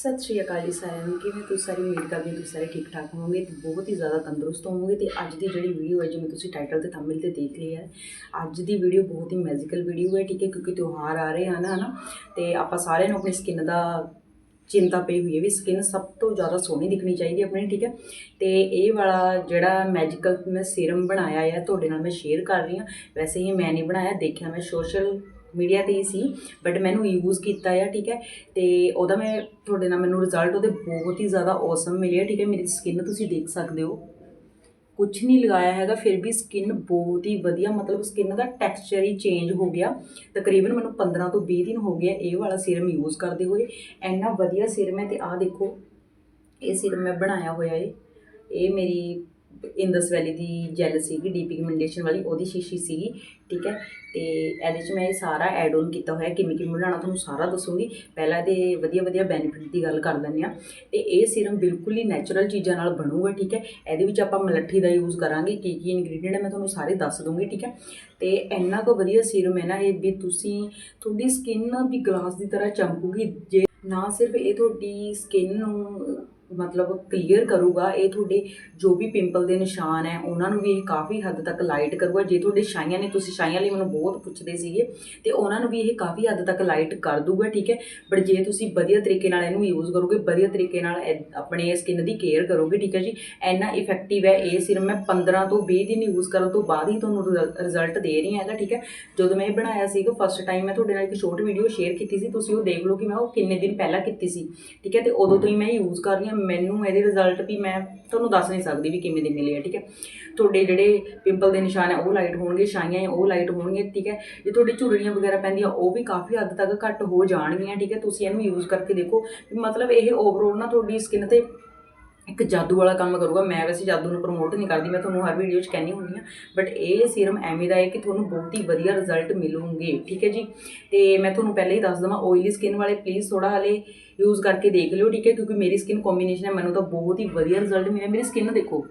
ਸਤਿ ਸ਼੍ਰੀ ਅਕਾਲ ਜੀ ਸਾਰਿਆਂ ਨੂੰ। ਕਿਵੇਂ ਤੁਸੀਂ ਸਾਰੇ? ਉਮੀਦ ਕਰਦੇ ਤੁਸੀਂ ਸਾਰੇ ਠੀਕ ਠਾਕ ਹੋਵੋਗੇ ਤੇ ਬਹੁਤ ਹੀ ਜ਼ਿਆਦਾ ਤੰਦਰੁਸਤ ਹੋਵੋਗੇ ਤੇ ਅੱਜ ਦੀ ਜਿਹੜੀ ਵੀਡੀਓ ਹੈ, ਜਿਵੇਂ ਤੁਸੀਂ ਟਾਈਟਲ ਤੇ ਥੰਬਨੇਲ ਤੇ ਦੇਖ ਲਿਆ ਹੈ, ਅੱਜ ਦੀ ਵੀਡੀਓ ਬਹੁਤ ਹੀ ਮੈਜੀਕਲ ਵੀਡੀਓ ਹੈ, ਠੀਕ ਹੈ, ਕਿਉਂਕਿ ਤਿਉਹਾਰ ਆ ਰਹੇ ਹਨ ਹਨਾ? ਤੇ ਆਪਾਂ ਸਾਰਿਆਂ ਨੂੰ ਆਪਣੀ ਸਕਿਨ ਦਾ ਚਿੰਤਾ ਪਈ ਹੋਈ ਹੈ ਵੀ ਸਕਿਨ ਸਭ ਤੋਂ ਜ਼ਿਆਦਾ ਸੋਹਣੀ ਦਿਖਣੀ ਚਾਹੀਦੀ ਹੈ ਆਪਣੀ, ਠੀਕ ਹੈ? ਤੇ ਇਹ ਵਾਲਾ ਜਿਹੜਾ ਮੈਜੀਕਲ ਮੈਂ ਸੀਰਮ ਬਣਾਇਆ ਹੈ ਤੁਹਾਡੇ ਨਾਲ ਮੈਂ ਸ਼ੇਅਰ ਕਰ ਰਹੀ ਹਾਂ। ਵੈਸੇ ਹੀ ਮੈਂ ਨਹੀਂ ਬਣਾਇਆ, ਦੇਖਿਆ ਮੈਂ ਸੋਸ਼ਲ ਮੀਡੀਆ ਤੇ ਹੀ ਸੀ ਬਟ ਮੈਨੂੰ ਯੂਜ਼ ਕੀਤਾ ਆ, ਠੀਕ ਹੈ? ਤੇ ਉਹਦਾ ਮੈਂ, ਤੁਹਾਡੇ ਨਾਲ ਮੈਨੂੰ ਰਿਜ਼ਲਟ ਉਹਦੇ ਬਹੁਤ ਹੀ ਜ਼ਿਆਦਾ ਔਸਮ ਮਿਲਿਆ ਠੀਕ ਹੈ? ਮੇਰੀ ਸਕਿਨ ਤੁਸੀਂ ਦੇਖ ਸਕਦੇ ਹੋ। ਕੁਝ ਨਹੀਂ ਲਗਾਇਆ ਹੈਗਾ, ਫਿਰ ਵੀ ਸਕਿਨ ਬਹੁਤ ਹੀ ਵਧੀਆ, ਮਤਲਬ ਸਕਿਨ ਦਾ ਟੈਕਸਚਰ ਹੀ ਚੇਂਜ ਹੋ ਗਿਆ। ਤਕਰੀਬਨ ਮੈਨੂੰ 15 ਤੋਂ 20 ਦਿਨ ਹੋ ਗਏ ਇਹ ਵਾਲਾ ਸੀਰਮ ਯੂਜ਼ ਕਰਦੇ ਹੋਏ। ਇੰਨਾ ਵਧੀਆ ਸੀਰਮ ਹੈ ਤੇ ਆਹ ਦੇਖੋ, ਇਹ ਸੀਰਮ ਮੈਂ ਬਣਾਇਆ ਹੋਇਆ ਏ। ਇਹ ਮੇਰੀ ਇੰਦਸ ਵੈਲੀ ਦੀ ਜੈਲ ਸੀਗੀ ਡੀ ਪਿਗਮੈਂਟੇਸ਼ਨ ਵਾਲੀ, ਉਹਦੀ ਸ਼ੀਸ਼ੀ ਸੀਗੀ, ਠੀਕ ਹੈ? ਤੇ ਇਹਦੇ 'ਚ ਮੈਂ ਇਹ ਸਾਰਾ ਐਡ ਆਨ ਕੀਤਾ ਹੋਇਆ, ਕਿਵੇਂ ਕਿਵੇਂ ਬਣਾਉਣਾ ਤੁਹਾਨੂੰ ਸਾਰਾ ਦੱਸੂਗੀ। ਪਹਿਲਾਂ ਇਹਦੇ ਵਧੀਆ ਵਧੀਆ ਬੈਨੀਫਿਟ ਦੀ ਗੱਲ ਕਰ ਲੈਂਦੇ ਆ ਤੇ ਇਹ ਸੀਰਮ ਬਿਲਕੁਲ ਹੀ ਨੈਚੁਰਲ ਚੀਜ਼ਾਂ ਨਾਲ ਬਣੂਗਾ, ਠੀਕ ਹੈ? ਇਹਦੇ ਵਿੱਚ ਆਪਾਂ ਮਲੱਠੀ ਦਾ ਯੂਜ਼ ਕਰਾਂਗੇ, ਕੀ ਕੀ ਇਨਗਰੀਡੀਅੰਟ ਹੈ, ਮੈਂ ਤੁਹਾਨੂੰ ਸਾਰੇ ਦੱਸ ਦੂੰਗੀ ਠੀਕ ਹੈ? ਤੇ ਇੰਨਾ ਕੁ ਵਧੀਆ ਸੀਰਮ ਹੈ ਨਾ ਇਹ ਵੀ ਤੁਸੀਂ, ਤੁਹਾਡੀ ਸਕਿਨ ਵੀ ਗਲਾਸ ਦੀ ਤਰ੍ਹਾਂ ਚਮਕੂਗੀ। ਜੇ ਨਾ ਸਿਰਫ ਇਹ ਤੁਹਾਡੀ ਸਕਿਨ ਨੂੰ ਮਤਲਬ ਕਲੀਅਰ ਕਰੂਗਾ, ਇਹ ਤੁਹਾਡੇ ਜੋ ਵੀ ਪਿੰਪਲ ਦੇ ਨਿਸ਼ਾਨ ਹੈ, ਉਹਨਾਂ ਨੂੰ ਵੀ ਇਹ ਕਾਫੀ ਹੱਦ ਤੱਕ ਲਾਈਟ ਕਰੂਗਾ। ਜੇ ਤੁਹਾਡੇ ਛਾਈਆਂ ਨੇ, ਤੁਸੀਂ ਛਾਈਆਂ ਲਈ ਮੈਨੂੰ ਬਹੁਤ ਪੁੱਛਦੇ ਸੀਗੇ, ਤੇ ਉਹਨਾਂ ਨੂੰ ਵੀ ਇਹ ਕਾਫੀ ਹੱਦ ਤੱਕ ਲਾਈਟ ਕਰ ਦੂਗਾ, ਠੀਕ ਹੈ? ਬਟ ਜੇ ਤੁਸੀਂ ਵਧੀਆ ਤਰੀਕੇ ਨਾਲ ਇਹਨੂੰ ਯੂਜ਼ ਕਰੋਗੇ, ਵਧੀਆ ਤਰੀਕੇ ਨਾਲ ਇਹ- ਆਪਣੇ ਸਕਿਨ ਦੀ ਕੇਅਰ ਕਰੋਗੇ, ਠੀਕ ਹੈ ਜੀ? ਇੰਨਾ ਇਫੈਕਟਿਵ ਹੈ, ਇਹ ਸਿਰਮ ਮੈਂ 15 ਤੋਂ 20 ਦਿਨ ਯੂਜ਼ ਕਰਨ ਤੋਂ ਬਾਅਦ ਹੀ ਤੁਹਾਨੂੰ ਰਿਜ਼ਲਟ ਦੇ ਰਹੀ ਹੈਗਾ, ਠੀਕ ਹੈ? ਜਦੋਂ ਮੈਂ ਇਹ ਬਣਾਇਆ ਸੀਗਾ ਫਸਟ ਟਾਈਮ ਮੈਂ ਤੁਹਾਡੇ ਨਾਲ ਇੱਕ ਛੋਟੀ ਵੀਡੀਓ ਸ਼ੇਅਰ ਕੀਤੀ ਸੀ, ਤੁਸੀਂ ਉਹ ਦੇਖ ਲਓ ਕਿ ਮੈਂ ਉਹ ਕਿੰਨੇ ਦਿਨ ਪਹਿਲਾਂ ਕੀਤੀ ਸੀ, ਠੀਕ ਹੈ? ਤੇ ਉਦੋਂ ਤੋਂ ਹੀ ਮੈਂ ਯੂਜ਼ ਕਰ ਰਹੀ ਹਾਂ ਮੈਨੂੰ ਇਹਦੇ ਰਿਜ਼ਲਟ ਵੀ ਮੈਂ ਤੁਹਾਨੂੰ ਦੱਸ ਨਹੀਂ ਸਕਦੀ ਵੀ ਕਿਵੇਂ ਦੇ ਮਿਲੇ ਆ, ਠੀਕ ਹੈ? ਤੁਹਾਡੇ ਜਿਹੜੇ ਪਿੰਪਲ ਦੇ ਨਿਸ਼ਾਨ ਹੈ ਉਹ ਲਾਈਟ ਹੋਣਗੇ, ਛਾਈਆਂ ਹੈ ਉਹ ਲਾਈਟ ਹੋਣਗੇ, ਠੀਕ ਹੈ? ਜੇ ਤੁਹਾਡੀ ਝੁਰੜੀਆਂ ਵਗੈਰਾ ਪੈਂਦੀਆਂ, ਉਹ ਵੀ ਕਾਫੀ ਹੱਦ ਤੱਕ ਘੱਟ ਹੋ ਜਾਣਗੀਆਂ, ਠੀਕ ਹੈ? ਤੁਸੀਂ ਇਹਨੂੰ ਯੂਜ਼ ਕਰਕੇ ਦੇਖੋ ਮਤਲਬ ਇਹ ਓਵਰਆਲ ਨਾ ਤੁਹਾਡੀ ਸਕਿਨ ਤੇ ਇੱਕ ਜਾਦੂ ਵਾਲਾ ਕੰਮ ਕਰੂਗਾ, ਮੈਂ ਵੈਸੇ ਜਾਦੂ ਨੂੰ ਪ੍ਰਮੋਟ ਨਹੀਂ ਕਰਦੀ, ਮੈਂ ਤੁਹਾਨੂੰ ਹਰ ਵੀਡੀਓ 'ਚ ਕਹਿੰਦੀ ਹੁੰਦੀ ਹਾਂ ਬਟ ਇਹ ਸੀਰਮ ਐਵੇਂ ਦਾ ਹੈ ਕਿ ਤੁਹਾਨੂੰ ਬਹੁਤ ਹੀ ਵਧੀਆ ਰਿਜ਼ਲਟ ਮਿਲੂਗੇ, ਠੀਕ ਹੈ ਜੀ? ਤੇ ਮੈਂ ਤੁਹਾਨੂੰ ਪਹਿਲਾਂ ਹੀ ਦੱਸ ਦਵਾਂ ਆਇਲੀ ਸਕਿਨ ਵਾਲੇ ਪਲੀਜ਼ ਥੋੜਾ ਹਲੇ ਯੂਜ਼ ਕਰਕੇ ਦੇਖ ਲਿਓ, ਠੀਕ ਹੈ? ਕਿਉਂਕਿ ਮੇਰੀ ਸਕਿਨ ਕੰਬੀਨੇਸ਼ਨ ਹੈ, ਮੈਨੂੰ ਤਾਂ ਬਹੁਤ ਹੀ ਵਧੀਆ ਰਿਜ਼ਲਟ ਮਿਲਿਆ। ਮੇਰੀ ਸਕਿਨ ਦੇਖੋ।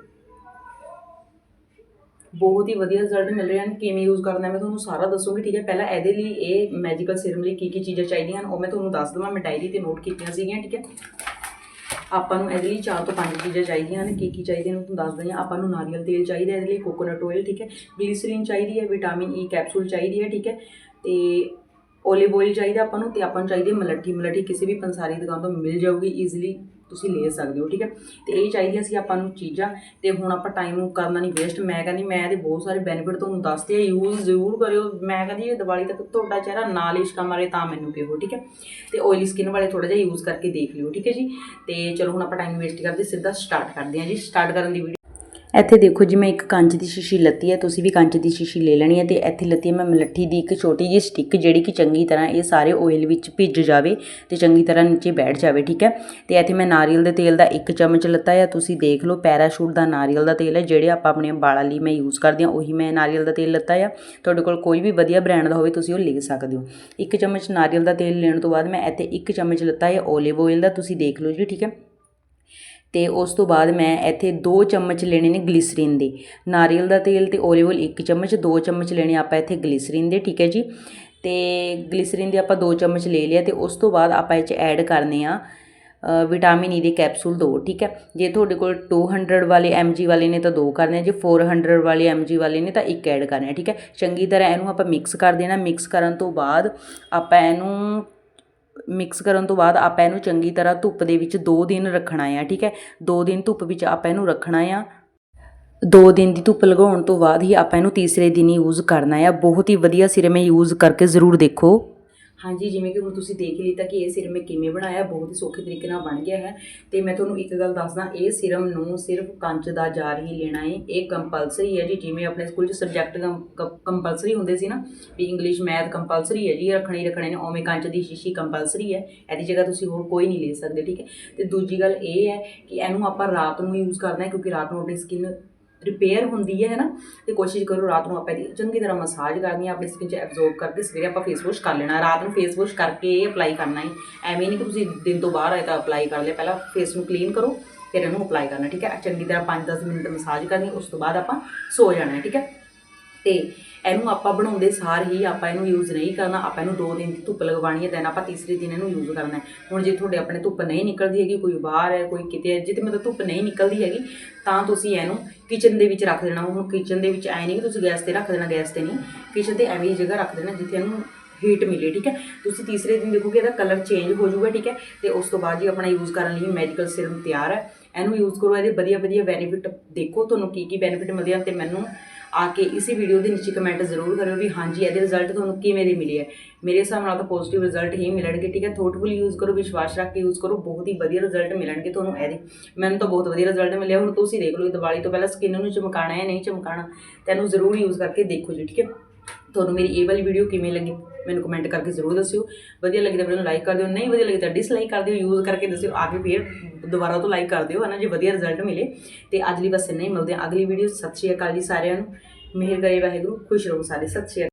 ਬਹੁਤ ਹੀ ਵਧੀਆ ਰਿਜ਼ਲਟ ਮਿਲ ਰਹੇ ਹਨ ਕਿਵੇਂ ਯੂਜ਼ ਕਰਨਾ ਮੈਂ ਤੁਹਾਨੂੰ ਸਾਰਾ ਦੱਸੂਗੀ, ਠੀਕ ਹੈ? ਪਹਿਲਾਂ ਇਹਦੇ ਲਈ ਇਹ ਮੈਜੀਕਲ ਸੀਰਮ ਲਈ ਕੀ ਕੀ ਚੀਜ਼ਾਂ ਚਾਹੀਦੀਆਂ ਹਨ, ਉਹ ਮੈਂ ਤੁਹਾਨੂੰ ਦੱਸ ਦਵਾਂ, ਮੈਂ ਡਾਇਰੀ ਤੇ ਨੋਟ ਕੀਤੀਆਂ ਸੀਗੀਆਂ, ਠੀਕ ਹੈ? ਆਪਾਂ ਨੂੰ ਇਹਦੇ ਲਈ ਚਾਰ ਤੋਂ ਪੰਜ ਚੀਜ਼ਾਂ ਚਾਹੀਦੀਆਂ ਨੇ ਕੀ ਕੀ ਚਾਹੀਦੀਆਂ ਨੇ ਤੁਹਾਨੂੰ ਦੱਸ ਦਿੰਦੀ ਹਾਂ। ਆਪਾਂ ਨੂੰ ਨਾਰੀਅਲ ਤੇਲ ਚਾਹੀਦਾ ਇਹਦੇ ਲਈ ਕੋਕੋਨਟ ਆਇਲ ਠੀਕ ਹੈ। ਗਲੀਸਰੀਨ ਚਾਹੀਦੀ ਹੈ ਵਿਟਾਮਿਨ ਈ ਕੈਪਸੂਲ ਚਾਹੀਦੀ ਹੈ, ਠੀਕ ਹੈ। ਤੇ ਓਲੀਵ ਆਇਲ ਚਾਹੀਦਾ ਆਪਾਂ ਨੂੰ ਤੇ ਆਪਾਂ ਨੂੰ ਚਾਹੀਦੀ ਹੈ ਮਲੱਠੀ। ਮਲੱਠੀ ਕਿਸੇ ਵੀ ਪੰਸਾਰੀ ਦੁਕਾਨ ਤੋਂ ਮਿਲ ਜਾਊਗੀ ਈਜ਼ੀਲੀ ਤੁਸੀਂ ਲੈ ਸਕਦੇ ਹੋ, ਠੀਕ ਹੈ? ਤੇ ਇਹ ਚਾਹੀਦੀਆਂ ਸੀ ਆਪਾਂ ਨੂੰ ਚੀਜ਼ਾਂ, ਤੇ ਹੁਣ ਆਪਾਂ ਟਾਈਮ ਕਰਨਾ ਨਹੀਂ ਵੇਸਟ ਮੈਂ ਕਹਿੰਦੀ, ਮੈਂ ਇਹਦੇ ਬਹੁਤ ਸਾਰੇ ਬੈਨੀਫਿਟ ਤੁਹਾਨੂੰ ਦੱਸਦੇ ਆ ਯੂਜ਼ ਜ਼ਰੂਰ ਕਰਿਓ। ਮੈਂ ਕਹਿੰਦੀ, ਇਹ ਦੀਵਾਲੀ ਤੱਕ ਤੁਹਾਡਾ ਚਿਹਰਾ ਨਾਲ ਇਸ਼ਕਾ ਮਾਰੇ ਤਾਂ ਮੈਨੂੰ ਕਿਹੋ, ਠੀਕ ਹੈ? ਤੇ ਆਇਲੀ ਸਕਿਨ ਵਾਲੇ ਥੋੜਾ ਜਿਹਾ ਯੂਜ਼ ਕਰਕੇ ਦੇਖ ਲਿਓ, ਠੀਕ ਹੈ ਜੀ? ਤੇ ਚਲੋ ਹੁਣ ਆਪਾਂ ਟਾਈਮ ਵੇਸਟ ਕਰਦੇ, ਸਿੱਧਾ ਸਟਾਰਟ ਕਰਦੇ ਹਾਂ ਜੀ। ਸਟਾਰਟ ਕਰਨ ਦੀ ਵੀਡੀਓ ਇੱਥੇ ਦੇਖੋ ਜੀ, ਮੈਂ ਇੱਕ ਕੰਚ ਦੀ ਸ਼ੀਸ਼ੀ ਲੱਤੀ ਹੈ, ਤੁਸੀਂ ਵੀ ਕੰਚ ਦੀ ਸ਼ੀਸ਼ੀ ਲੈ ਲੈਣੀ ਹੈ ਤੇ ਇੱਥੇ ਲੱਤੀ ਹੈ, ਮੈਂ ਮਲੱਠੀ ਦੀ ਇੱਕ ਛੋਟੀ ਜਿਹੀ ਸਟਿੱਕ ਜਿਹੜੀ ਕਿ ਚੰਗੀ ਤਰ੍ਹਾਂ ਇਹ ਸਾਰੇ ਆਇਲ ਵਿੱਚ ਭਿੱਜ ਜਾਵੇ ਤੇ ਚੰਗੀ ਤਰ੍ਹਾਂ ਨੀਚੇ ਬੈਠ ਜਾਵੇ, ਠੀਕ ਹੈ? ਤੇ ਇੱਥੇ ਮੈਂ ਨਾਰੀਅਲ ਦੇ ਤੇਲ ਦਾ ਇੱਕ ਚਮਚ ਲੱਤਾ ਹੈ ਤੁਸੀਂ ਦੇਖ ਲਓ ਪੈਰਾਸ਼ੂਟ ਦਾ ਨਾਰੀਅਲ ਦਾ ਤੇਲ ਹੈ, ਜਿਹੜੇ ਆਪਾਂ ਆਪਣੇ ਵਾਲਾਂ ਲਈ ਮੈਂ ਯੂਜ਼ ਕਰਦੀ ਹਾਂ, ਉਹੀ ਮੈਂ ਨਾਰੀਅਲ ਦਾ ਤੇਲ ਲੱਤਾ ਆ। ਤੁਹਾਡੇ ਕੋਲ ਕੋਈ ਵੀ ਵਧੀਆ ਬ੍ਰਾਂਡ ਦਾ ਹੋਵੇ, ਤੁਸੀਂ ਉਹ ਲੈ ਸਕਦੇ ਹੋ। ਇੱਕ ਚਮਚ ਨਾਰੀਅਲ ਦਾ ਤੇਲ ਲੈਣ ਤੋਂ ਬਾਅਦ ਮੈਂ ਇੱਥੇ ਇੱਕ ਚਮਚ ਲੱਤਾ ਹੈ ਓਲਿਵ ਆਇਲ ਦਾ, ਤੁਸੀਂ ਦੇਖ ਲਓ ਜੀ, ਠੀਕ ਹੈ? ਅਤੇ ਉਸ ਤੋਂ ਬਾਅਦ ਮੈਂ ਇੱਥੇ ਦੋ ਚਮਚ ਲੈਣੇ ਨੇ ਗਲੀਸਰੀਨ ਦੇ। ਨਾਰੀਅਲ ਦਾ ਤੇਲ ਅਤੇ ਓਲੀਵ ਆਇਲ 1 ਚਮਚ, ਦੋ ਚਮਚ ਲੈਣੇ ਆਪਾਂ ਇੱਥੇ ਗਲੀਸਰੀਨ ਦੇ, ਠੀਕ ਹੈ ਜੀ? ਅਤੇ ਗਲੀਸਰੀਨ ਦੇ ਆਪਾਂ ਦੋ ਚਮਚ ਲੈ ਲਿਆ ਅਤੇ ਉਸ ਤੋਂ ਬਾਅਦ ਆਪਾਂ ਇਹ 'ਚ ਐਡ ਕਰਨੇ ਆ ਵਿਟਾਮਿਨ ਈ ਦੇ ਕੈਪਸੂਲ ਦੋ, ਠੀਕ ਹੈ? ਜੇ ਤੁਹਾਡੇ ਕੋਲ 200 ਵਾਲੇ mg ਵਾਲੇ ਨੇ ਤਾਂ ਦੋ ਕਰਨੇ ਆ, ਜੇ 400 ਵਾਲੇ mg ਵਾਲੇ ਨੇ ਤਾਂ ਇੱਕ ਐਡ ਕਰਨਾ ਠੀਕ ਹੈ? ਚੰਗੀ ਤਰ੍ਹਾਂ ਇਹਨੂੰ ਆਪਾਂ ਮਿਕਸ ਕਰ ਦੇਣਾ। ਮਿਕਸ ਕਰਨ ਤੋਂ ਬਾਅਦ ਆਪਾਂ ਇਹਨੂੰ ਮਿਕਸ ਕਰਨ ਤੋਂ ਬਾਅਦ ਆਪਾਂ ਇਹਨੂੰ ਚੰਗੀ ਤਰ੍ਹਾਂ ਧੁੱਪ ਦੇ ਵਿੱਚ 2 ਦਿਨ ਰੱਖਣਾ ਆ, ਠੀਕ ਹੈ? 2 ਦਿਨ ਧੁੱਪ ਵਿੱਚ ਆਪਾਂ ਇਹਨੂੰ ਰੱਖਣਾ ਆ। ਦੋ ਦਿਨ ਦੀ ਧੁੱਪ ਲਗਾਉਣ ਤੋਂ ਬਾਅਦ ਹੀ ਆਪਾਂ ਇਹਨੂੰ ਤੀਸਰੇ ਦਿਨ ਯੂਜ਼ ਕਰਨਾ ਆ। ਬਹੁਤ ਹੀ ਵਧੀਆ ਸਿਰਮ ਹੈ ਯੂਜ਼ ਕਰਕੇ ਜ਼ਰੂਰ ਦੇਖੋ। ਹਾਂਜੀ, ਜਿਵੇਂ ਕਿ ਹੁਣ ਤੁਸੀਂ ਦੇਖ ਲਿੱਤਾ ਕਿ ਇਹ ਸਿਰਮ ਮੈਂ ਕਿਵੇਂ ਬਣਾਇਆ, ਬਹੁਤ ਹੀ ਸੌਖੇ ਤਰੀਕੇ ਨਾਲ ਬਣ ਗਿਆ ਹੈ। ਤੇ ਮੈਂ ਤੁਹਾਨੂੰ ਇੱਕ ਗੱਲ ਦੱਸਦਾ, ਇਹ ਸਿਰਮ ਨੂੰ ਸਿਰਫ ਕੰਚ ਦਾ ਜਾਰ ਹੀ ਲੈਣਾ ਹੈ ਇਹ ਕੰਪਲਸਰੀ ਹੈ ਜੀ। ਜਿਵੇਂ ਆਪਣੇ ਸਕੂਲ 'ਚ ਸਬਜੈਕਟ ਕੰਪਲਸਰੀ ਹੁੰਦੇ ਸੀ ਨਾ, ਵੀ ਇੰਗਲਿਸ਼ ਮੈਥ ਕੰਪਲਸਰੀ ਹੈ ਜੀ, ਇਹ ਰੱਖਣੇ ਰੱਖਣੇ ਨੇ ਓਵੇਂ ਕੰਚ ਦੀ ਸ਼ੀਸ਼ੀ ਕੰਪਲਸਰੀ ਹੈ, ਇਹਦੀ ਜਗ੍ਹਾ ਤੁਸੀਂ ਹੋਰ ਕੋਈ ਨਹੀਂ ਲੈ ਸਕਦੇ, ਠੀਕ ਹੈ। ਤੇ ਦੂਜੀ ਗੱਲ ਇਹ ਹੈ ਕਿ ਇਹਨੂੰ ਆਪਾਂ ਰਾਤ ਨੂੰ ਯੂਜ਼ ਕਰਨਾ ਹੈ, ਕਿਉਂਕਿ ਰਾਤ ਨੂੰ ਆਪਣੀ ਸਕਿਨ ਰਿਪੇਅਰ ਹੁੰਦੀ ਹੈ ਨਾ ਤੇ ਕੋਸ਼ਿਸ਼ ਕਰੋ ਰਾਤ ਨੂੰ ਆਪਾਂ ਇਹਦੀ ਚੰਗੀ ਤਰ੍ਹਾਂ ਮਸਾਜ ਕਰਨੀ ਹੈ, ਆਪਣੀ ਸਕਿਨ 'ਚ ਐਬਜ਼ੌਰਬ ਕਰਕੇ ਸਵੇਰੇ ਆਪਾਂ ਫੇਸ ਵਾਸ਼ ਕਰ ਲੈਣਾ, ਰਾਤ ਨੂੰ ਫੇਸ ਵਾਸ਼ ਕਰਕੇ ਅਪਲਾਈ ਕਰਨਾ ਹੈ। ਐਵੇਂ ਨਹੀਂ ਕਿ ਤੁਸੀਂ ਦਿਨ ਤੋਂ ਬਾਹਰ ਆਏ ਤਾਂ ਅਪਲਾਈ ਕਰ ਲਿਆ, ਪਹਿਲਾਂ ਫੇਸ ਨੂੰ ਕਲੀਨ ਕਰੋ, ਫਿਰ ਇਹਨੂੰ ਅਪਲਾਈ ਕਰਨਾ, ਠੀਕ ਹੈ? ਚੰਗੀ ਤਰ੍ਹਾਂ 5-10 ਮਿੰਟ ਮਸਾਜ ਕਰਨੀ, ਉਸ ਤੋਂ ਬਾਅਦ ਆਪਾਂ ਸੋ ਜਾਣਾ ਠੀਕ ਹੈ? ਤੇ ਇਹਨੂੰ ਆਪਾਂ ਬਣਾਉਂਦੇ ਸਾਰ ਹੀ ਆਪਾਂ ਇਹਨੂੰ ਯੂਜ਼ ਨਹੀਂ ਕਰਨਾ, ਆਪਾਂ ਇਹਨੂੰ 2 ਦਿਨ ਦੀ ਧੁੱਪ ਲਗਵਾਉਣੀ ਹੈ ਦੈਨ ਆਪਾਂ ਤੀਸਰੇ ਦਿਨ ਇਹਨੂੰ ਯੂਜ਼ ਕਰਨਾ ਹੈ। ਹੁਣ ਜੇ ਤੁਹਾਡੇ ਆਪਣੇ ਧੁੱਪ ਨਹੀਂ ਨਿਕਲਦੀ ਹੈਗੀ, ਕੋਈ ਬਾਹਰ ਹੈ, ਕੋਈ ਕਿਤੇ ਹੈ, ਜਿੱਥੇ ਮਤਲਬ ਧੁੱਪ ਨਹੀਂ ਨਿਕਲਦੀ ਹੈਗੀ, ਤਾਂ ਤੁਸੀਂ ਇਹਨੂੰ ਕਿਚਨ ਦੇ ਵਿੱਚ ਰੱਖ ਦੇਣਾ। ਹੁਣ ਕਿਚਨ ਦੇ ਵਿੱਚ ਐ ਨਹੀਂ ਕਿ ਤੁਸੀਂ ਗੈਸ ਤੇ ਰੱਖ ਦੇਣਾ, ਗੈਸ ਤੇ ਨਹੀਂ। ਕਿਚਨ ਤੇ ਐਵੇਂ ਹੀ ਜਗ੍ਹਾ ਰੱਖ ਦੇਣਾ ਜਿੱਥੇ ਇਹਨੂੰ ਹੀਟ ਮਿਲੇ, ਠੀਕ ਹੈ? ਤੁਸੀਂ ਤੀਸਰੇ ਦਿਨ ਦੇਖੋਗੇ ਇਹਦਾ ਕਲਰ ਚੇਂਜ ਹੋ ਜਾਊਗਾ, ਠੀਕ ਹੈ? ਤੇ ਉਸ ਤੋਂ ਬਾਅਦ ਜੀ ਆਪਣਾ ਯੂਜ਼ ਕਰਨ ਲਈ ਮੈਡੀਕਲ ਸਿਰਮ ਤਿਆਰ ਹੈ। ਇਹਨੂੰ ਯੂਜ਼ ਕਰੋ, ਇਹਦੇ ਵਧੀਆ ਵਧੀਆ ਬੈਨੀਫਿਟ ਦੇਖੋ ਤੁਹਾਨੂੰ ਕੀ ਕੀ ਬੈਨੀਫਿਟ ਮਿਲਦੇ ਹਨ ਤੇ ਮੈਨੂੰ ਆ ਕੇ ਇਸੇ ਵੀਡੀਓ ਦੇ ਨੀਚੇ ਕਮੈਂਟ ਜ਼ਰੂਰ ਕਰਿਓ ਵੀ ਹਾਂਜੀ, ਇਹਦੇ ਰਿਜ਼ਲਟ ਤੁਹਾਨੂੰ ਕਿਵੇਂ ਦੇ ਮਿਲੇ ਹੈ ਮੇਰੇ ਹਿਸਾਬ ਨਾਲ ਤਾਂ ਪੋਜ਼ਿਟਿਵ ਰਿਜ਼ਲਟ ਹੀ ਮਿਲਣਗੇ, ਠੀਕ ਹੈ? ਥੋਟਫੁਲ ਯੂਜ਼ ਕਰੋ, ਵਿਸ਼ਵਾਸ ਰੱਖ ਕੇ ਯੂਜ਼ ਕਰੋ, ਬਹੁਤ ਹੀ ਵਧੀਆ ਰਿਜ਼ਲਟ ਮਿਲਣਗੇ ਤੁਹਾਨੂੰ ਇਹਦੇ। ਮੈਨੂੰ ਤਾਂ ਬਹੁਤ ਵਧੀਆ ਰਿਜ਼ਲਟ ਮਿਲਿਆ, ਹੁਣ ਤੁਸੀਂ ਦੇਖ ਲਓ, ਇਹ ਦੀਵਾਲੀ ਤੋਂ ਪਹਿਲਾਂ ਸਕਿਨ ਨੂੰ ਚਮਕਾਣਾ ਹੈ ਨਹੀਂ ਚਮਕਾਣਾ, ਤੈਨੂੰ ਜ਼ਰੂਰ ਯੂਜ਼ ਕਰਕੇ ਦੇਖੋ ਜੀ, ਠੀਕ ਹੈ? ਤੁਹਾਨੂੰ ਮੇਰੀ ਇਹ ਵਾਲੀ ਵੀਡੀਓ ਕਿਵੇਂ ਲੱਗੀ, ਮੈਨੂੰ ਕਮੈਂਟ ਕਰਕੇ ਜ਼ਰੂਰ ਦੱਸਿਓ। ਵਧੀਆ ਲੱਗੀ ਤਾਂ ਵੀਡੀਓ ਨੂੰ ਲਾਈਕ ਕਰ ਦਿਓ, ਨਹੀਂ ਵਧੀਆ ਲੱਗੀ ਤਾਂ ਡਿਸਲਾਈਕ ਕਰ ਦਿਓ ਯੂਜ਼ ਕਰਕੇ ਦੱਸਿਓ, ਆ ਕੇ ਫੇਰ ਦੁਬਾਰਾ ਤੋਂ ਲਾਈਕ ਕਰ ਦਿਓ ਹੈ ਨਾ ਜੇ ਵਧੀਆ ਰਿਜ਼ਲਟ ਮਿਲੇ। ਤੇ ਅੱਜ ਲਈ ਬਸ ਇੰਨਾ ਹੀ, ਮਿਲਦੇ ਹਾਂ ਅਗਲੀ ਵੀਡੀਓ ਸਤਿ ਸ਼੍ਰੀ ਅਕਾਲ ਜੀ ਸਾਰਿਆਂ ਨੂੰ। ਮਿਹਰ ਕਰੇ ਵਾਹਿਗੁਰੂ, ਖੁਸ਼ ਰਹੋ ਸਾਰੇ, ਸਤਿ ਸ਼੍ਰੀ ਅਕਾਲ।